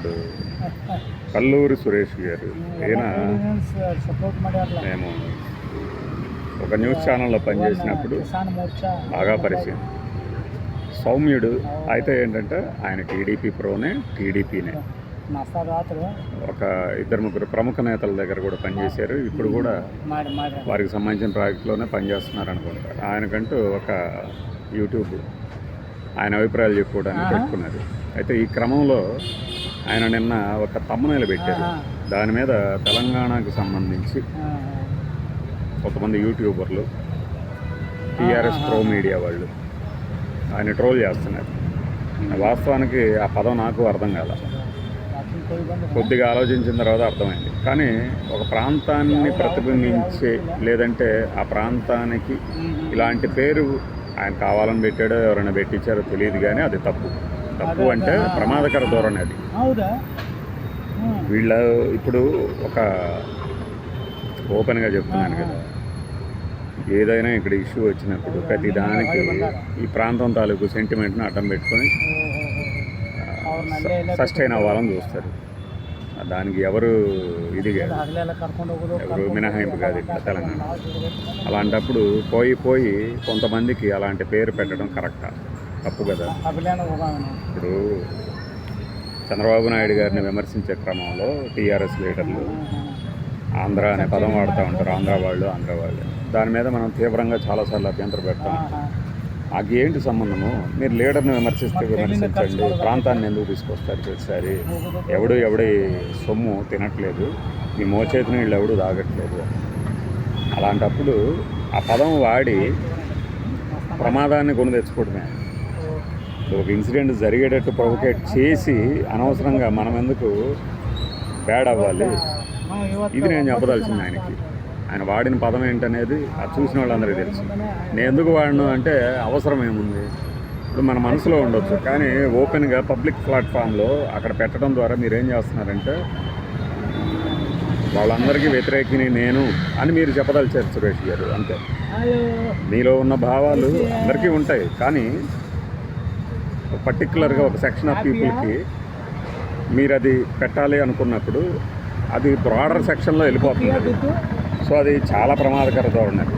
ఇప్పుడు కల్లూరి సురేష్ గారు. ఈయన మేము ఒక న్యూస్ ఛానల్లో పనిచేసినప్పుడు బాగా పరిచయం. సౌమ్యుడు అయితే ఏంటంటే ఆయన టీడీపీ ప్రోనే టీడీపీనే. ఒక ఇద్దరు ముగ్గురు ప్రముఖ నేతల దగ్గర కూడా పనిచేశారు. ఇప్పుడు కూడా వారికి సంబంధించిన ప్రాజెక్టులోనే పనిచేస్తున్నారు అనుకుంటారు ఆయనకంటూ ఒక యూట్యూబ్ ఆయన అభిప్రాయాలు చెప్పుకోవడానికి పెట్టుకున్నారు. అయితే ఈ క్రమంలో ఆయన నిన్న ఒక తమ్మనేలు పెట్టారు. దాని మీద తెలంగాణకు సంబంధించి కొంతమంది యూట్యూబర్లు టీఆర్ఎస్ ప్రో మీడియా వాళ్ళు ఆయన ట్రోల్ చేస్తున్నారు. వాస్తవానికి ఆ పదం నాకు అర్థం కాల. కొద్దిగా ఆలోచించిన తర్వాత అర్థమైంది. కానీ ఒక ప్రాంతాన్ని ప్రతిబింబించే లేదంటే ఆ ప్రాంతానికి ఇలాంటి పేరు ఆయన కావాలని పెట్టాడో ఎవరైనా పెట్టించారో తెలియదు కానీ అది తప్పు. తప్పు అంటే ప్రమాదకర ధోరణి అది. వీళ్ళ ఇప్పుడు ఒక ఓపెన్గా చెప్తున్నాను కదా. ఏదైనా ఇక్కడ ఇష్యూ వచ్చినప్పుడు ప్రతి దానికి ఈ ప్రాంతం తాలూకు సెంటిమెంట్ను అడ్డం పెట్టుకొని సస్టైన్ అవ్వాలని చూస్తారు. దానికి ఎవరు ఇది కాదు. ఎవరు మినహాయింపు కాదు ఇక్కడ తెలంగాణ. అలాంటప్పుడు పోయి పోయి కొంతమందికి అలాంటి పేరు పెట్టడం కరెక్టా? తప్పు కదా? ఇప్పుడు చంద్రబాబు నాయుడు గారిని విమర్శించే క్రమంలో టీఆర్ఎస్ లీడర్లు ఆంధ్ర అనే పదం వాడుతూ ఉంటారు. ఆంధ్ర వాళ్ళు ఆంధ్ర వాళ్ళు. దాని మీద మనం తీవ్రంగా చాలాసార్లు అభ్యంతరం పెడతాం. నాకు ఏంటి సంబంధము? మీరు లీడర్ని విమర్శిస్తే విమర్శించండి. ప్రాంతాన్ని ఎందుకు తీసుకొస్తారు ప్రతిసారి? ఎవడు ఎవడి సొమ్ము తినట్లేదు. మీ మోచేతిని వీళ్ళు ఎవడు తాగట్లేదు. అలాంటప్పుడు ఆ పదం వాడి ప్రమాదాన్ని కొని తెచ్చుకోవడమే. ఒక ఇన్సిడెంట్ జరిగేటట్టు ప్రొవోకేట్ చేసి అనవసరంగా మనం ఎందుకు బ్యాడ్ అవ్వాలి? ఇది నేను చెప్పదలిసింది ఆయనకి. ఆయన వాడిన పదం ఏంటనేది అది చూసిన వాళ్ళందరికీ తెలుసు. నేను ఎందుకు వాడను అంటే అవసరం ఏముంది? ఇప్పుడు మన మనసులో ఉండొచ్చు. కానీ ఓపెన్గా పబ్లిక్ ప్లాట్ఫామ్లో అక్కడ పెట్టడం ద్వారా మీరు ఏం చేస్తున్నారంటే వాళ్ళందరికీ వ్యతిరేకిని నేను అని మీరు చెప్పదలిచారు సురేష్ గారు అంతే. మీలో ఉన్న భావాలు అందరికీ ఉంటాయి. కానీ పర్టికులర్గా ఒక సెక్షన్ ఆఫ్ పీపుల్కి మీరు అది పెట్టాలి అనుకున్నప్పుడు అది బ్రాడర్ సెక్షన్లో వెళ్ళిపోతుంది. సో అది చాలా ప్రమాదకర ఉన్నది.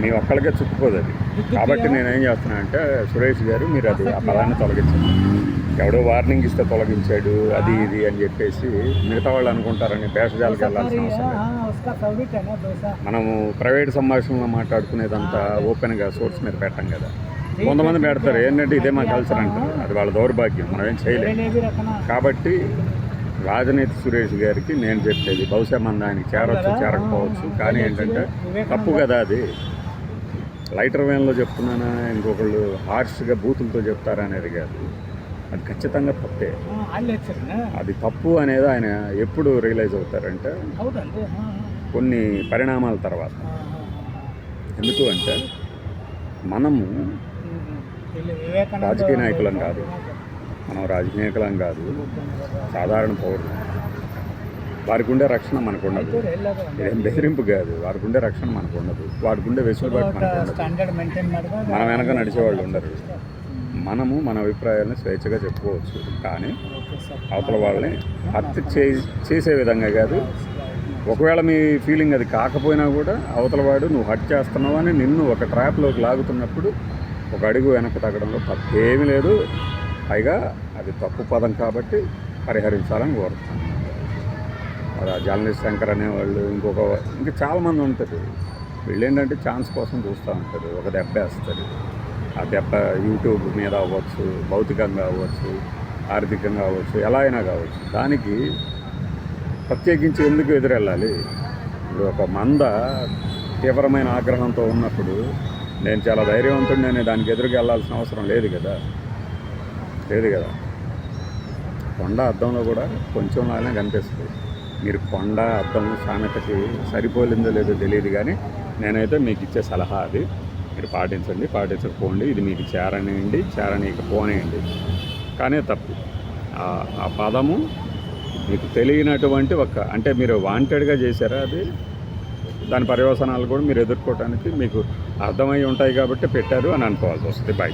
మీ ఒక్కరికే చుట్టుకోదు అది. కాబట్టి నేనేం చేస్తున్నా అంటే సురేష్ గారు మీరు అది ఆ పదాన్ని తొలగించండి. ఎవడో వార్నింగ్ ఇస్తే తొలగించాడు అది ఇది అని చెప్పేసి మిగతా వాళ్ళు అనుకుంటారని భేషజాలకు వెళ్ళాల్సిన అవసరం మనము ప్రైవేట్ సంభాషణలో మాట్లాడుకునేదంతా ఓపెన్గా సోర్స్ మీద పెట్టాం కదా. కొంతమంది పెడతారు. ఏంటంటే ఇదే మా కల్చర్ అంటారు. అది వాళ్ళ దౌర్భాగ్యం. మనం ఏం చేయలేము కాబట్టి రాజనీతి సురేష్ గారికి నేను చెప్పేది బహుశా మన దానికి చేరొచ్చు చేరకపోవచ్చు. కానీ ఏంటంటే తప్పు కదా అది. లైటర్ వేన్లో చెప్తున్నానా? ఇంకొకళ్ళు హార్ష్గా బూతులతో చెప్తారనేది కాదు. అది ఖచ్చితంగా తప్పే. అది తప్పు అనేది ఆయన ఎప్పుడు రియలైజ్ అవుతారంటే కొన్ని పరిణామాల తర్వాత. ఎందుకు అంటే మనము రాజకీయ నాయకులం కాదు. మనం రాజకీయ నాయకులం కాదు. సాధారణ పౌరులు. వారికి ఉండే రక్షణ మనకు ఉండదు. ఏం బెదిరింపు కాదు. వారికి ఉండే రక్షణ మనకు ఉండదు. వారికి ఉండే వెసులుబాటు మనకు మన వెనక నడిచేవాళ్ళు ఉండరు. మనము మన అభిప్రాయాలను స్వేచ్ఛగా చెప్పుకోవచ్చు. కానీ అవతల వాళ్ళని హత్య చేసే విధంగా కాదు. ఒకవేళ మీ ఫీలింగ్ అది కాకపోయినా కూడా అవతలవాడు నువ్వు హట్ చేస్తున్నావు అని నిన్ను ఒక ట్రాప్లోకి లాగుతున్నప్పుడు ఒక అడుగు వెనక్కి తగ్గడంలో తప్పేమీ లేదు. పైగా అది తప్పు పదం కాబట్టి పరిహరించాలని కోరుతాను మరి ఆ జర్నలిస్ట్ శంకర్ అనేవాళ్ళు ఇంకొక ఇంకా చాలామంది ఉంటారు. వీళ్ళు ఏంటంటే ఛాన్స్ కోసం చూస్తూ ఉంటారు. ఒక దెబ్బ వేస్తారు. ఆ దెబ్బ యూట్యూబ్ మీద అవ్వచ్చు భౌతికంగా అవ్వచ్చు ఆర్థికంగా అవ్వచ్చు ఎలా అయినా కావచ్చు. దానికి ప్రత్యేకించి ఎందుకు ఎదురెళ్ళాలి? ఇప్పుడు ఒక మంద తీవ్రమైన ఆగ్రహంతో ఉన్నప్పుడు నేను చాలా ధైర్యవంతుడిని దానికి ఎదురుకు వెళ్ళాల్సిన అవసరం లేదు కదా. లేదు కదా. కొండ అద్దంలో కూడా కొంచెం లాగానే కనిపిస్తుంది. మీరు కొండ అద్దం సామెతకి సరిపోలిందో లేదో తెలియదు కానీ నేనైతే మీకు ఇచ్చే సలహా అది. మీరు పాటించండి పాటించకపోండి. ఇది మీకు చేరనియండి చేరనీయకపోనేయండి. కానీ తప్పు. ఆ పదము మీకు తెలియనటువంటి ఒక అంటే మీరు వాంటెడ్గా చేశారా అది? దాని పర్యవసనాలు కూడా మీరు ఎదుర్కోవడానికి మీకు అర్థమై ఉంటాయి కాబట్టి పెట్టారు అని అనుకోవాల్సి వస్తుంది బై